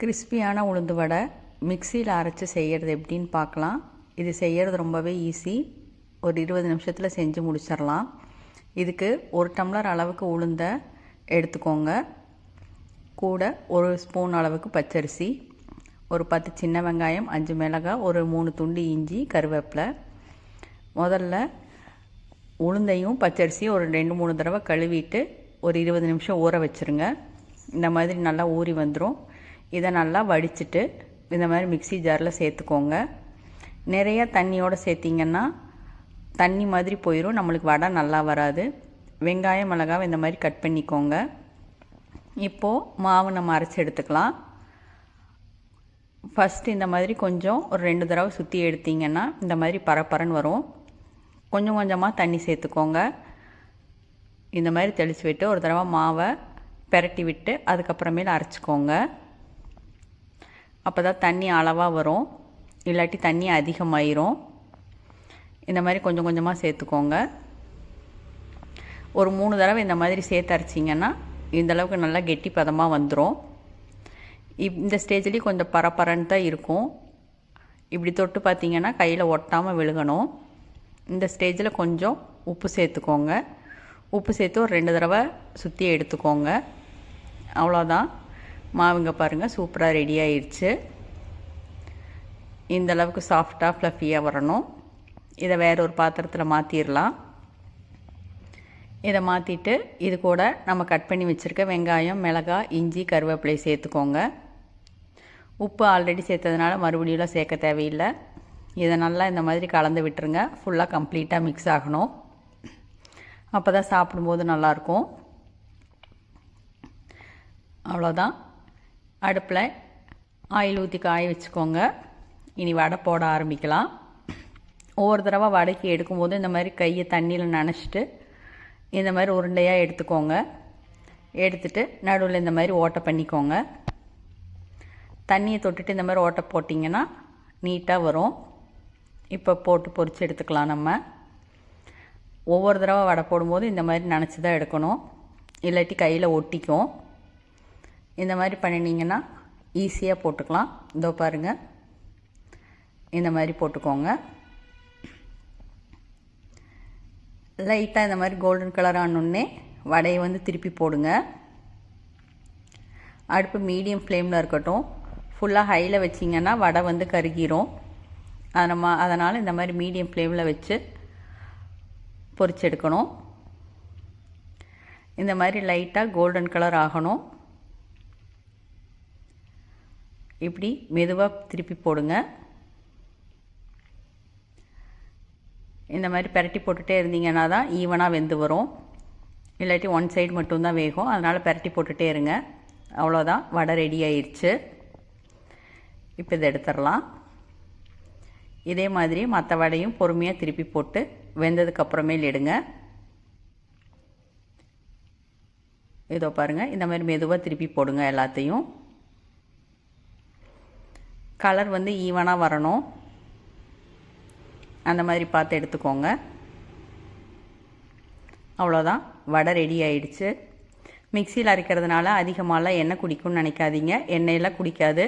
கிறிஸ்பியான உளுந்து வடை மிக்சியில் அரைச்சி செய்கிறது எப்படின்னு பார்க்கலாம். இது செய்கிறது ரொம்பவே ஈஸி. ஒரு இருபது நிமிஷத்தில் செஞ்சு முடிச்சிடலாம். இதுக்கு ஒரு டம்ளர் அளவுக்கு உளுந்த எடுத்துக்கோங்க. கூட ஒரு ஸ்பூன் அளவுக்கு பச்சரிசி ஒரு பத்து சின்ன வெங்காயம் அஞ்சு மிளகாய் ஒரு மூணு துண்டு இஞ்சி கருவேப்பிலை. முதல்ல உளுந்தையும் பச்சரிசியும் ஒரு ரெண்டு மூணு தடவை கழுவிட்டு ஒரு இருபது நிமிஷம் ஊற வச்சுருங்க. இந்த மாதிரி நல்லா ஊறி வந்துடும் இதை நல்லா வடிச்சிட்டு இந்த மாதிரி மிக்சி ஜாரில் சேர்த்துக்கோங்க. நிறைய தண்ணியோடு சேர்த்திங்கன்னா தண்ணி மாதிரி போயிடும் நம்மளுக்கு வடை நல்லா வராது. வெங்காயம் மிளகாவை இந்த மாதிரி கட் பண்ணிக்கோங்க. இப்போது மாவு நம்ம அரைச்சி எடுத்துக்கலாம். ஃபஸ்ட்டு இந்த மாதிரி கொஞ்சம் ஒரு ரெண்டு தடவை சுற்றி எடுத்திங்கன்னா இந்த மாதிரி பரப்பரன்னு வரும். கொஞ்சம் கொஞ்சமாக தண்ணி சேர்த்துக்கோங்க. இந்த மாதிரி தெளித்து விட்டு ஒரு தடவை மாவை பெரட்டி விட்டு அதுக்கப்புறமேல அரைச்சிக்கோங்க. அப்போ தான் தண்ணி அளவாக வரும். இல்லாட்டி தண்ணி அதிகமாயிரும். இந்த மாதிரி கொஞ்சம் கொஞ்சமாக சேர்த்துக்கோங்க. ஒரு மூணு தடவை இந்த மாதிரி சேர்த்து அரைச்சிங்கன்னா இந்தளவுக்கு நல்லா கெட்டி பதமாக வந்துடும் இந்த ஸ்டேஜ்லேயும் கொஞ்சம் பரப்பரன்னு தான் இருக்கும். இப்படி தொட்டு பார்த்தீங்கன்னா கையில் ஒட்டாமல் விழுகணும். இந்த ஸ்டேஜில் கொஞ்சம் உப்பு சேர்த்துக்கோங்க. உப்பு சேர்த்து ஒரு ரெண்டு தடவை சுற்றி எடுத்துக்கோங்க. அவ்வளோதான் மாவுங்க பாருங்கள் சூப்பராக ரெடி ஆயிடுச்சு இந்த அளவுக்கு சாஃப்டாக ஃப்ளஃபியாக வரணும். இதை வேற ஒரு பாத்திரத்தில் மாற்றிடலாம் இதை மாற்றிட்டு இது கூட நம்ம கட் பண்ணி வச்சுருக்க வெங்காயம் மிளகாய் இஞ்சி கருவேப்பிலை சேர்த்துக்கோங்க. உப்பு ஆல்ரெடி சேர்த்ததுனால மறுபடியும் சேர்க்க தேவையில்லை. இதை நல்லா இந்த மாதிரி கலந்து விட்டுருங்க. ஃபுல்லாக கம்ப்ளீட்டாக மிக்ஸ் ஆகணும். அப்போ தான் சாப்பிடும்போது நல்லாயிருக்கும் அவ்வளோதான் அடுப்பில் ஆயில் ஊற்றி காய வச்சுக்கோங்க. இனி வடை போட ஆரம்பிக்கலாம். ஒவ்வொரு தடவை வடைக்கு எடுக்கும்போது இந்த மாதிரி கையை தண்ணியில் நனைச்சிட்டு இந்த மாதிரி உருண்டையாக எடுத்துக்கோங்க. எடுத்துட்டு நடுவில் இந்த மாதிரி ஓட்டை பண்ணிக்கோங்க. தண்ணியை தொட்டுட்டு இந்த மாதிரி ஓட்டை போட்டிங்கன்னா நீட்டாக வரும். இப்போ போட்டு பொறிச்சு எடுத்துக்கலாம் நம்ம. ஒவ்வொரு தடவை வடை போடும்போது இந்த மாதிரி நினச்சி தான் எடுக்கணும். இல்லாட்டி கையில் ஒட்டிக்கும். இந்த மாதிரி பண்ணினீங்கன்னா ஈஸியாக போட்டுக்கலாம். இதோ பாருங்கள் இந்த மாதிரி போட்டுக்கோங்க. லைட்டாக இந்த மாதிரி கோல்டன் கலர் ஆனோடனே வடையை வந்து திருப்பி போடுங்க. அடுப்பு மீடியம் ஃப்ளேமில் இருக்கட்டும். ஃபுல்லாக ஹையில் வச்சிங்கன்னா வடை வந்து கருகிரும். அதை அதனால் இந்த மாதிரி மீடியம் ஃப்ளேமில் வச்சு பொறிச்செடுக்கணும் இந்த மாதிரி லைட்டாக கோல்டன் கலர் ஆகணும். இப்படி மெதுவாக திருப்பி போடுங்க. இந்த மாதிரி பெரட்டி போட்டுகிட்டே இருந்தீங்கன்னா தான் ஈவனாக வெந்து வரும். இல்லாட்டி ஒன் சைடு மட்டும்தான் வேகும். அதனால் பெரட்டி போட்டுகிட்டே இருங்க. அவ்வளோதான் வடை ரெடி ஆயிடுச்சு இப்போ இதை எடுத்துடலாம். இதே மாதிரி மற்ற வடையும் பொறுமையாக திருப்பி போட்டு வெந்ததுக்கப்புறமே எடுங்க இதோ பாருங்கள் இந்த மாதிரி மெதுவாக திருப்பி போடுங்க எல்லாத்தையும். கலர் வந்து ஈவனாக வரணும். அந்த மாதிரி பார்த்து எடுத்துக்கோங்க. அவ்வளோதான் வடை ரெடி ஆயிடுச்சு. மிக்சியில் அரைக்கிறதுனால அதிகமாகலாம் எண்ணெய் குடிக்கும்னு நினைக்காதீங்க. எண்ணெயெல்லாம் குடிக்காது.